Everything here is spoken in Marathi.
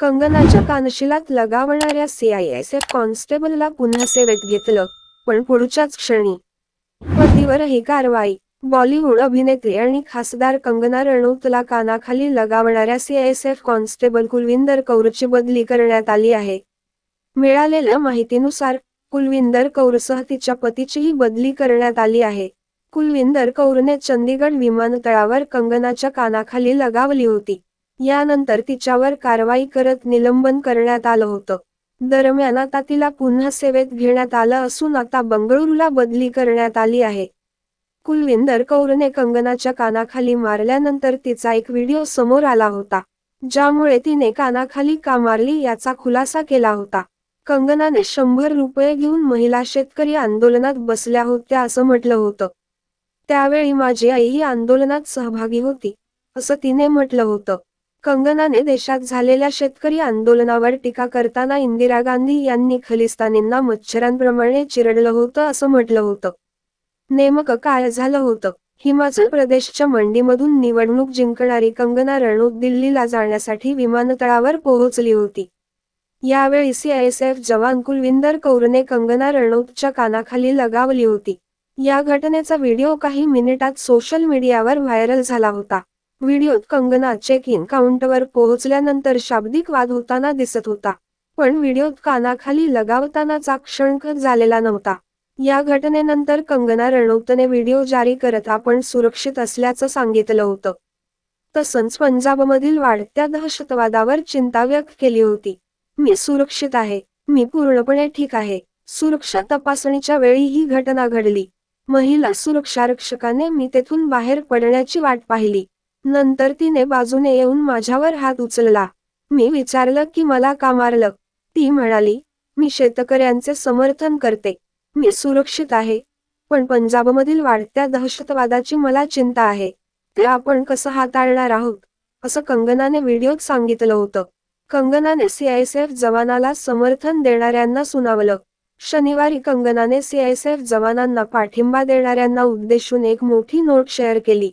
कंगनाच्या कानशिलात लगावणाऱ्या सीआयएसएफ कॉन्स्टेबलला पुन्हा सेवेत घेतलं पण पुढच्याच क्षणी. पतीवर ही कारवाई बॉलिवूड अभिनेत्री आणि खासदार कंगना रणौतला कानाखाली लगावणाऱ्या सीआयएसएफ कॉन्स्टेबल कुलविंदर कौरची बदली करण्यात आली आहे. मिळालेल्या माहितीनुसार कुलविंदर कौरसह तिच्या पतीचीही बदली करण्यात आली आहे. कुलविंदर कौरने चंदीगड विमानतळावर कंगनाच्या कानाखाली लगावली होती. यानंतर तिच्यावर कारवाई करत निलंबन करण्यात आलं होतं. दरम्यान आता तिला पुन्हा सेवेत घेण्यात आलं असून आता बंगळुरूला बदली करण्यात आली आहे. कुलविंदर कौरने कंगनाच्या कानाखाली मारल्यानंतर तिचा एक व्हिडिओ समोर आला होता ज्यामुळे तिने कानाखाली का मारली याचा खुलासा केला होता. कंगनाने शंभर रुपये घेऊन महिला शेतकरी आंदोलनात बसल्या होत्या असं म्हटलं होतं. त्यावेळी माझी आई ही आंदोलनात सहभागी होती असं तिने म्हटलं होतं. कंगनाने देशात झालेल्या शेतकरी आंदोलनावर टीका करताना इंदिरा गांधी यांनी खलिस्तानींना मच्छरांप्रमाणे चिरडलं होतं असं म्हटलं होतं. नेमकं काय झालं होतं? हिमाचल प्रदेशच्या मंडीमधून निवडणूक जिंकणारी कंगना रणूत दिल्लीला जाण्यासाठी विमानतळावर पोहोचली होती. यावेळी सीआयएसएफ जवान कुलविंदर कौरने कंगना रणौतच्या कानाखाली लगावली होती. या घटनेचा व्हिडिओ काही मिनिटात सोशल मीडियावर व्हायरल झाला होता. व्हिडिओत कंगना चेक इन काउंटवर पोहोचल्यानंतर शाब्दिक वाद होताना दिसत होता. पण व्हिडिओत कानाखाली लगावतानाचा क्षणक झालेला नव्हता. या घटनेनंतर कंगना रणौतने व्हिडिओ जारी करत आपण सुरक्षित असल्याचं सांगितलं होतं. तसंच पंजाबमधील वाढत्या दहशतवादावर चिंता व्यक्त केली होती. मी सुरक्षित आहे. मी पूर्णपणे ठीक आहे. सुरक्षा तपासणीच्या वेळी ही घटना घडली. महिला सुरक्षारक्षकाने मी तेथून बाहेर पडण्याची वाट पाहिली. नंतर तिने बाजूने येऊन माझ्यावर हात उचलला. मी विचारलं की मला का मारलं? ती म्हणाली मी शेतकऱ्यांचे समर्थन करते. मी सुरक्षित आहे. पण पंजाबमधील वाढत्या दहशतवादाची मला चिंता आहे. ते आपण कसं हाताळणार आहोत? असं कंगनाने व्हिडिओत सांगितलं होतं. कंगनाने सीआयएसएफ जवानाला समर्थन देणाऱ्यांना सुनावलं. शनिवारी कंगनाने सीआयएसएफ जवानांना पाठिंबा देणाऱ्यांना उद्देशून एक मोठी नोट शेअर केली.